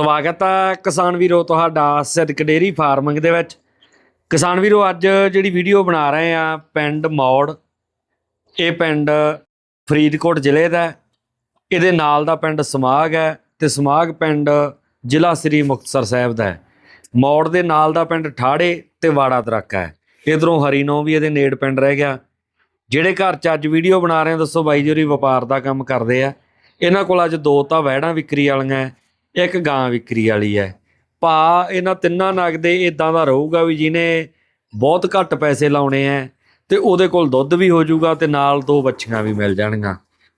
ਸਵਾਗਤ ਹੈ ਕਿਸਾਨ ਵੀਰੋ ਤੁਹਾਡਾ ਸਿੱਧਕ ਡੇਰੀ ਫਾਰਮਿੰਗ ਦੇ ਵਿੱਚ। ਕਿਸਾਨ ਵੀਰੋ, ਅੱਜ ਜਿਹੜੀ ਵੀਡੀਓ ਬਣਾ ਰਹੇ ਆ ਪਿੰਡ ਮੌੜ, ਇਹ ਪਿੰਡ ਫਰੀਦਕੋਟ ਜ਼ਿਲ੍ਹੇ ਦਾ ਇਹਦੇ ਨਾਲ ਦਾ ਪਿੰਡ ਸਮਾਗ ਹੈ ਤੇ ਸਮਾਗ ਪਿੰਡ ਜ਼ਿਲ੍ਹਾ ਸ੍ਰੀ ਮੁਕਤਸਰ ਸਾਹਿਬ ਦਾ ਹੈ। ਮੌੜ ਦੇ ਨਾਲ ਦਾ ਪਿੰਡ ਠਾੜੇ ਤੇ ਵਾੜਾ ਦਰਾਕਾ ਹੈ। ਇਧਰੋਂ ਹਰੀਨੋ ਵੀ ਇਹਦੇ ਨੇੜ ਪਿੰਡ ਰਹਿ ਗਿਆ। ਜਿਹੜੇ ਘਰ 'ਚ ਅੱਜ ਵੀਡੀਓ ਬਣਾ ਰਹੇ ਆ, ਦੱਸੋ ਬਾਈ ਜੀ ਵਪਾਰ ਦਾ ਕੰਮ ਕਰਦੇ ਆ। ਇਹਨਾਂ ਕੋਲ ਅੱਜ ਦੋ ਤਾਂ ਵਹਿੜਾਂ ਵਿਕਰੀ ਵਾਲੀਆਂ ਇੱਕ ਗਾਂ ਵਿਕਰੀ ਵਾਲੀ ਹੈ ਭਾ, ਇਹਨਾਂ ਤਿੰਨਾਂ ਨਗ ਦੇ ਇਦਾਂ ਦਾ ਰਹੂਗਾ ਵੀ ਜਿਹਨੇ ਬਹੁਤ ਘੱਟ ਪੈਸੇ ਲਾਉਣੇ ਆ ਤੇ ਉਹਦੇ ਕੋਲ ਦੁੱਧ ਵੀ ਹੋ ਜਾਊਗਾ ਤੇ ਨਾਲ ਦੋ ਬੱਚੀਆਂ ਵੀ ਮਿਲ ਜਾਣਗੀਆਂ।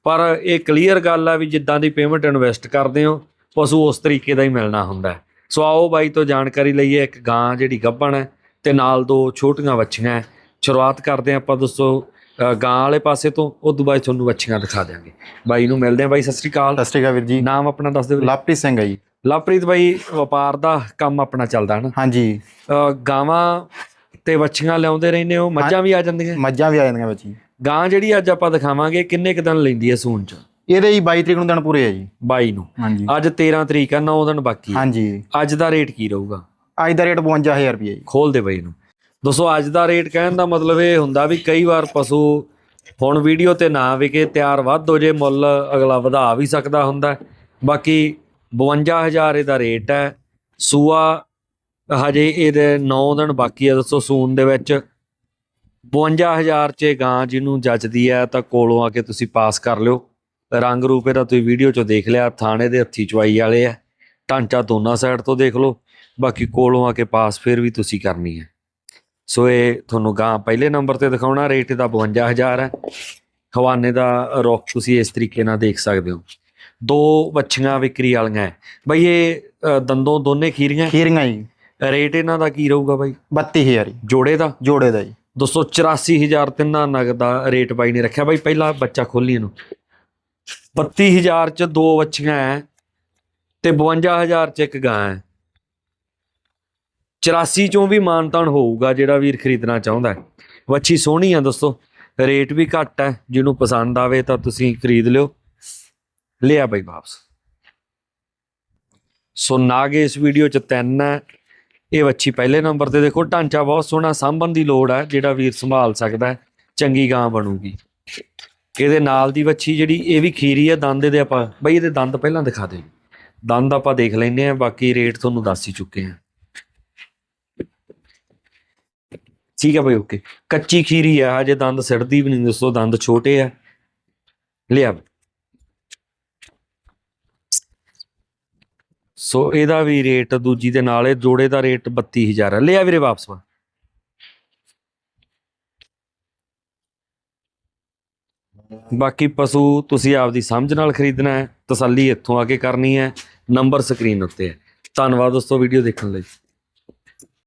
ਪਰ ਇਹ ਕਲੀਅਰ ਗੱਲ ਆ ਵੀ ਜਿੱਦਾਂ ਦੀ ਪੇਮੈਂਟ ਇਨਵੈਸਟ ਕਰਦੇ ਹੋ, ਪਸ਼ੂ ਉਸ ਤਰੀਕੇ ਦਾ ਹੀ ਮਿਲਣਾ ਹੁੰਦਾ ਸੋ ਆਓ ਬਾਈ ਤੋਂ ਜਾਣਕਾਰੀ ਲਈਏ, ਇੱਕ ਗਾਂ ਜਿਹੜੀ ਗੱਭਣ ਹੈ ਤੇ ਨਾਲ ਦੋ ਛੋਟੀਆਂ ਬੱਚੀਆਂ ਸ਼ੁਰੂਆਤ ਕਰਦੇ ਹਾਂ ਆਪਾਂ ਦੋਸਤੋ ਗਾਂ ਵਾਲੇ ਪਾਸੇ ਤੋਂ ਉਸ ਤੋਂ ਬਾਅਦ ਤੁਹਾਨੂੰ ਬੱਚੀਆਂ ਦਿਖਾ ਦਿਆਂਗੇ। ਬਾਈ ਨੂੰ ਮਿਲਦੇ ਆ। ਬਾਈ ਸਤਿ ਸ੍ਰੀ ਅਕਾਲ। ਸਤਿ ਸ਼੍ਰੀ ਅਕਾਲ ਵੀਰ ਜੀ। ਨਾਮ ਆਪਣਾ ਦੱਸ ਦਿਓ। ਲਵਪ੍ਰੀਤ ਸਿੰਘ ਹੈ ਜੀ। ਲਵਪ੍ਰੀਤ ਬਾਈ ਵਪਾਰ ਦਾ ਕੰਮ ਆਪਣਾ ਚੱਲਦਾ ਹੈ ਨਾ ਹਾਂਜੀ ਗਾਵਾਂ ਤੇ ਵੱਛੀਆਂ ਲਿਆਉਂਦੇ ਰਹਿੰਦੇ ਹੋ। ਮੱਝਾਂ ਵੀ ਆ ਜਾਂਦੀਆਂ? ਮੱਝਾਂ ਵੀ ਆ ਜਾਂਦੀਆਂ ਜੀ। ਗਾਂ ਜਿਹੜੀ ਅੱਜ ਆਪਾਂ ਦਿਖਾਵਾਂਗੇ ਕਿੰਨੇ ਕੁ ਦਿਨ ਲੈਂਦੀ ਹੈ ਸੂਣ ਚ? ਇਹਦੇ ਜੀ 22 ਤਰੀਕ ਨੂੰ ਦਿਨ ਪੂਰੇ ਆ ਜੀ। 22 ਨੂੰ। ਹਾਂਜੀ। ਅੱਜ 13 ਤਰੀਕ ਆ 9 ਦਿਨ ਬਾਕੀ ਹੈ ਹਾਂਜੀ। ਅੱਜ ਦਾ ਰੇਟ ਕੀ ਰਹੂਗਾ? ਅੱਜ ਦਾ ਰੇਟ 52000 ਰੁਪਏ ਜੀ। ਖੋਲ ਦੇ ਬਾਈ ਨੂੰ ਦੋਸਤੋ, ਅੱਜ ਦਾ ਰੇਟ ਕਹਿਣ ਦਾ ਮਤਲਬ ਇਹ ਹੁੰਦਾ ਵੀ ਕਈ ਵਾਰ ਪਸ਼ੂ ਹੁਣ ਵੀਡੀਓ ਤੇ ਨਾ ਵਿਕੇ, ਤਿਆਰ ਵੱਧ ਹੋ ਜੇ, ਮੁੱਲ ਅਗਲਾ ਵਧਾ ਵੀ ਸਕਦਾ ਹੁੰਦਾ ਹੈ। ਬਾਕੀ 52000 ਇਹਦਾ ਰੇਟ ਹੈ। ਸੂਆ ਹਜੇ ਇਹਦੇ 9 ਦਿਨ ਬਾਕੀ ਹੈ। ਦੱਸੋ ਸੂਨ ਦੇ ਵਿੱਚ 52000 ਚ ਗਾਂ ਜਿਹਨੂੰ ਜੱਜਦੀ ਹੈ, ਤਾਂ ਕੋਲੋਂ ਆ ਕੇ ਤੁਸੀਂ ਪਾਸ ਕਰ ਲਿਓ। ਰੰਗ ਰੂਪ ਇਹਦਾ ਤੁਸੀਂ ਵੀਡੀਓ ਚੋਂ ਦੇਖ ਲਿਆ, ਥਾਣੇ ਦੇ ਹੱਥੀ ਚਵਾਈ ਵਾਲੇ ਆ ਢਾਂਚਾ ਦੋਨਾਂ ਸਾਈਡ ਤੋਂ ਦੇਖ ਲਓ। ਬਾਕੀ ਕੋਲੋਂ ਆ ਕੇ ਪਾਸ ਫਿਰ ਵੀ ਤੁਸੀਂ ਕਰਨੀ ਹੈ। ਸੋ ਇਹ ਤੁਹਾਨੂੰ ਗਾਂ ਪਹਿਲੇ ਨੰਬਰ ਤੇ ਦਿਖਾਉਣਾ ਰੇਟ ਇਹਦਾ 52000 ਹੈ। ਹਵਾਨੇ ਦਾ ਰੁੱਖ ਤੁਸੀਂ ਇਸ ਤਰੀਕੇ ਨਾਲ ਦੇਖ ਸਕਦੇ ਹੋ। ਦੋ ਵੱਛੀਆਂ ਵਿਕਰੀ ਵਾਲੀਆਂ ਬਈ ਇਹ ਦੰਦੋਂ ਦੋਨੇ ਖੀਰੀਆਂ ਖੀਰੀਆਂ ਜੀ। ਰੇਟ ਇਹਨਾਂ ਦਾ ਕੀ ਰਹੂਗਾ ਬਾਈ? 32000 ਜੀ। ਜੋੜੇ ਦਾ? ਜੋੜੇ ਦਾ ਜੀ। 284000 ਤਿੰਨਾਂ ਨਗ ਦਾ ਰੇਟ ਬਾਈ ਨੇ ਰੱਖਿਆ। ਬਾਈ ਪਹਿਲਾ ਬੱਚਾ ਖੋਲੀ ਇਹਨੂੰ। 32000 ਚ ਦੋ ਵੱਛੀਆਂ ਹੈ ਤੇ 52000 ਚ ਇੱਕ ਗਾਂ ਹੈ। 84 ਚੋਂ ਵੀ ਮਾਨਤਾਨ ਹੋਊਗਾ ਜਿਹੜਾ ਵੀਰ ਖਰੀਦਣਾ ਚਾਹੁੰਦਾ ਹੈ। ਵੱਛੀ ਸੋਹਣੀ ਆ ਦੋਸਤੋ, ਰੇਟ ਵੀ ਘੱਟ ਹੈ, ਜਿਹਨੂੰ ਪਸੰਦ ਆਵੇ ਤਾਂ ਤੁਸੀਂ ਖਰੀਦ ਲਿਓ। ਲਿਆ ਬਾਈ ਵਾਪਸ। ਸੋ ਨਾਗ ਇਸ ਵੀਡੀਓ ਚ ਤਿੰਨ ਹੈ। ਇਹ ਵੱਛੀ ਪਹਿਲੇ ਨੰਬਰ ਤੇ ਦੇਖੋ, ਢਾਂਚਾ ਬਹੁਤ ਸੋਹਣਾ, ਸਾਂਭਣ ਦੀ ਲੋੜ ਹੈ, ਜਿਹੜਾ ਵੀਰ ਸੰਭਾਲ ਸਕਦਾ ਚੰਗੀ ਗਾਂ ਬਣੂਗੀ। ਇਹਦੇ ਨਾਲ ਦੀ ਵੱਛੀ ਜਿਹੜੀ, ਇਹ ਵੀ ਖੀਰੀ ਹੈ, ਦੰਦ ਦੇ ਆਪਾਂ, ਬਈ ਇਹਦੇ ਦੰਦ ਪਹਿਲਾਂ ਦਿਖਾ ਦਿਓ ਦੰਦ ਆਪਾਂ ਦੇਖ ਲੈਂਦੇ ਆ ਬਾਕੀ ਰੇਟ ਤੁਹਾਨੂੰ ਦੱਸ ਹੀ ਚੁੱਕੇ ਆ ਠੀਕ ਹੈ ਬਈ ਓਕੇ ਕੱਚੀ ਖੀਰੀ ਆ, ਹਜੇ ਦੰਦ ਸਿੜਦੀ ਵੀ ਨਹੀਂ, ਦੱਸੋ ਦੰਦ ਛੋਟੇ ਆ। ਲਿਆ ਬਈ। ਸੋ ਇਹਦਾ ਵੀ ਰੇਟ ਦੂਜੀ ਦੇ ਨਾਲ, ਇਹ ਜੋੜੇ ਦਾ ਰੇਟ 32000 ਹੈ ਲਿਆ ਵੀਰੇ ਵਾਪਸ ਵਾ ਬਾਕੀ ਪਸ਼ੂ ਤੁਸੀਂ ਆਪਦੀ ਸਮਝ ਨਾਲ ਖਰੀਦਣਾ ਹੈ, ਤਸੱਲੀ ਇੱਥੋਂ ਆ ਕੇ ਕਰਨੀ ਹੈ, ਨੰਬਰ ਸਕਰੀਨ ਉੱਤੇ ਹੈ। ਧੰਨਵਾਦ ਦੋਸਤੋ, ਵੀਡੀਓ ਦੇਖਣ ਲਈ।